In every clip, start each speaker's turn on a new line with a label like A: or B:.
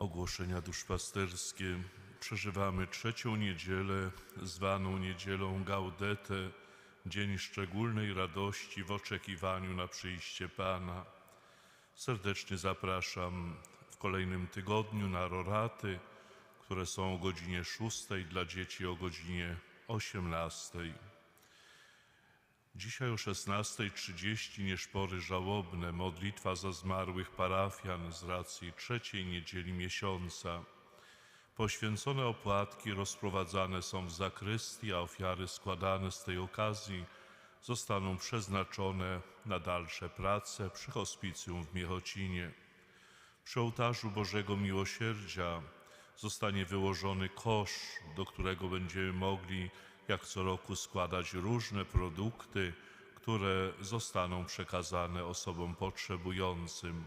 A: Ogłoszenia duszpasterskie. Przeżywamy trzecią niedzielę, zwaną niedzielą Gaudete, dzień szczególnej radości w oczekiwaniu na przyjście Pana. Serdecznie zapraszam w kolejnym tygodniu na roraty, które są o godzinie 6, dla dzieci o godzinie 18. Dzisiaj o 16.30 nieszpory żałobne, modlitwa za zmarłych parafian z racji trzeciej niedzieli miesiąca. Poświęcone opłatki rozprowadzane są w zakrystii, a ofiary składane z tej okazji zostaną przeznaczone na dalsze prace przy hospicjum w Miechocinie. Przy ołtarzu Bożego Miłosierdzia zostanie wyłożony kosz, do którego będziemy mogli jak co roku składać różne produkty, które zostaną przekazane osobom potrzebującym.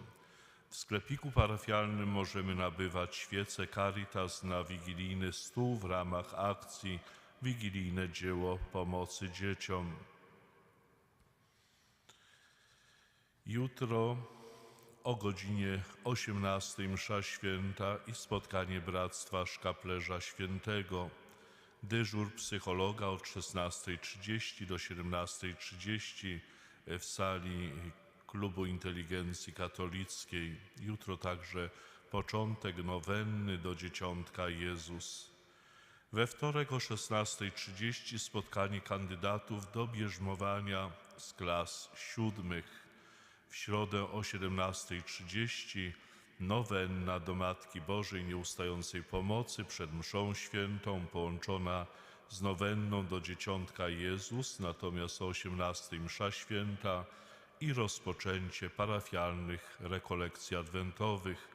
A: W sklepiku parafialnym możemy nabywać świece Caritas na wigilijny stół w ramach akcji Wigilijne Dzieło Pomocy Dzieciom. Jutro o godzinie 18 msza święta i spotkanie Bractwa Szkaplerza Świętego. Dyżur psychologa od 16.30 do 17.30 w sali Klubu Inteligencji Katolickiej. Jutro także początek nowenny do Dzieciątka Jezus. We wtorek o 16.30 spotkanie kandydatów do bierzmowania z klas siódmych. W środę o 17.30 nowenna do Matki Bożej Nieustającej Pomocy przed mszą świętą połączona z nowenną do Dzieciątka Jezus, natomiast o 18 msza święta i rozpoczęcie parafialnych rekolekcji adwentowych.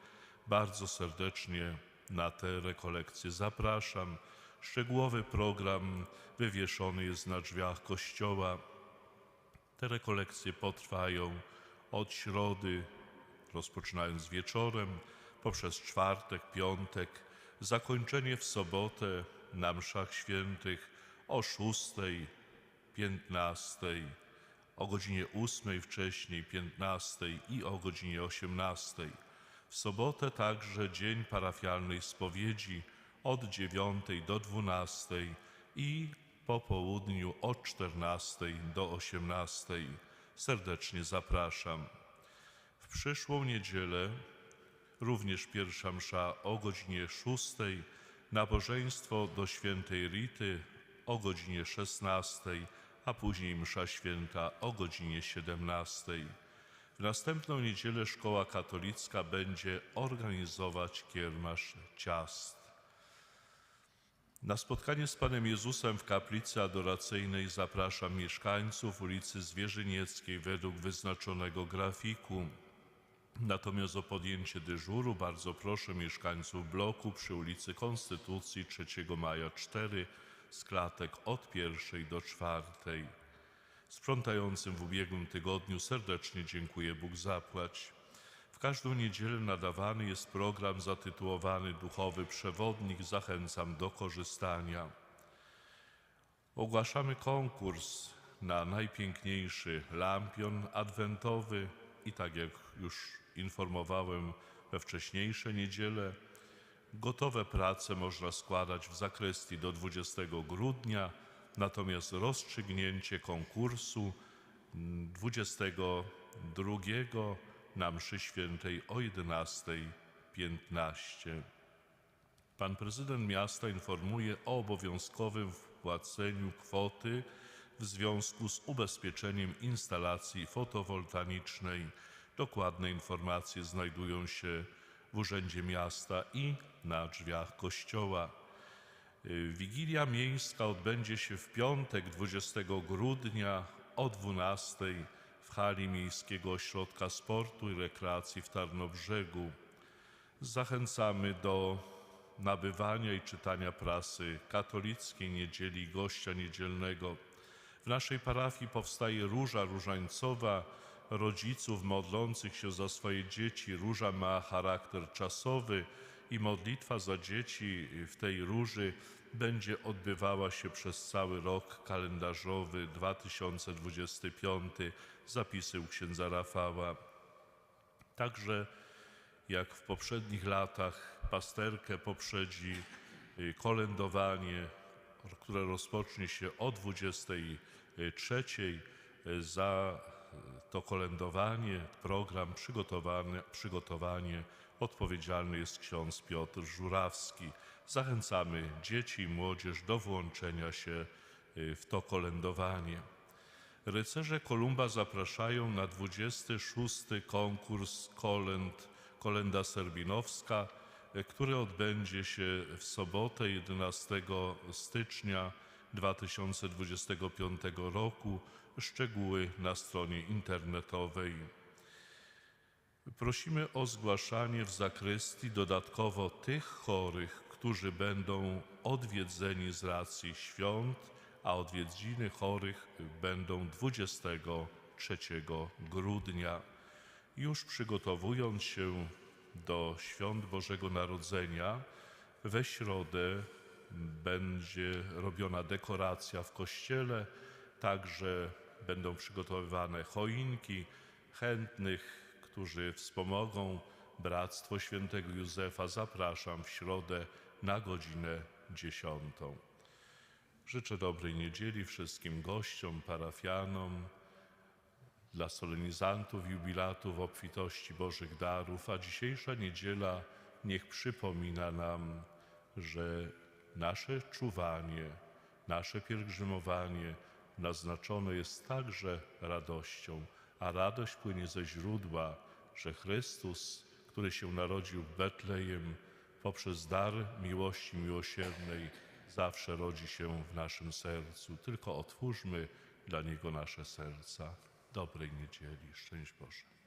A: Bardzo serdecznie na te rekolekcje zapraszam. Szczegółowy program wywieszony jest na drzwiach kościoła. Te rekolekcje potrwają od środy, rozpoczynając wieczorem, poprzez czwartek, piątek, zakończenie w sobotę na mszach świętych o 6, 15, o godzinie 8 wcześniej, 15 i o godzinie 18. W sobotę także dzień parafialnej spowiedzi od 9 do 12 i po południu od 14 do 18. Serdecznie zapraszam. Przyszłą niedzielę również pierwsza msza o godzinie 6, nabożeństwo do świętej Rity o godzinie 16, a później msza święta o godzinie 17. W następną niedzielę szkoła katolicka będzie organizować kiermasz ciast. Na spotkanie z Panem Jezusem w kaplicy adoracyjnej zapraszam mieszkańców ulicy Zwierzynieckiej według wyznaczonego grafiku. Natomiast o podjęcie dyżuru bardzo proszę mieszkańców bloku przy ulicy Konstytucji 3 Maja 4 z klatek od pierwszej do czwartej. Sprzątającym w ubiegłym tygodniu serdecznie dziękuję Bóg zapłać. W każdą niedzielę nadawany jest program zatytułowany Duchowy Przewodnik. Zachęcam do korzystania. Ogłaszamy konkurs na najpiękniejszy lampion adwentowy i tak jak już informowałem we wcześniejsze niedziele, gotowe prace można składać w zakrystii do 20 grudnia, natomiast rozstrzygnięcie konkursu 22 na mszy świętej o 11.15. Pan prezydent miasta informuje o obowiązkowym wpłaceniu kwoty w związku z ubezpieczeniem instalacji fotowoltaicznej. Dokładne informacje znajdują się w Urzędzie Miasta i na drzwiach kościoła. Wigilia Miejska odbędzie się w piątek 20 grudnia o 12 w hali Miejskiego Ośrodka Sportu i Rekreacji w Tarnobrzegu. Zachęcamy do nabywania i czytania prasy katolickiej niedzieli gościa niedzielnego. W naszej parafii powstaje róża różańcowa rodziców modlących się za swoje dzieci. Róża ma charakter czasowy i modlitwa za dzieci w tej róży będzie odbywała się przez cały rok kalendarzowy 2025. Zapisy u księdza Rafała. Także jak w poprzednich latach pasterkę poprzedzi y, kolędowanie, które rozpocznie się o 23. Y, Za to kolędowanie, program przygotowany, przygotowanie odpowiedzialny jest ksiądz Piotr Żurawski. Zachęcamy dzieci i młodzież do włączenia się y, w to kolędowanie. Rycerze Kolumba zapraszają na 26. konkurs kolęd Kolenda Serbinowska, e, który odbędzie się w sobotę 11 stycznia 2025 roku. Szczegóły na stronie internetowej. Prosimy o zgłaszanie w zakrystii dodatkowo tych chorych, którzy będą odwiedzeni z racji świąt, a odwiedziny chorych będą 23 grudnia. Już przygotowując się do świąt Bożego Narodzenia, we środę będzie robiona dekoracja w kościele, także będą przygotowywane choinki chętnych, którzy wspomogą Bractwo Świętego Józefa. Zapraszam w środę na godzinę 10. Życzę dobrej niedzieli wszystkim gościom, parafianom, dla solenizantów, jubilatów, obfitości Bożych darów, a dzisiejsza niedziela niech przypomina nam, że nasze czuwanie, nasze pielgrzymowanie naznaczone jest także radością, a radość płynie ze źródła, że Chrystus, który się narodził w Betlejem, poprzez dar miłości miłosiernej, zawsze rodzi się w naszym sercu. Tylko otwórzmy dla Niego nasze serca. Dobrej niedzieli. Szczęść Boże.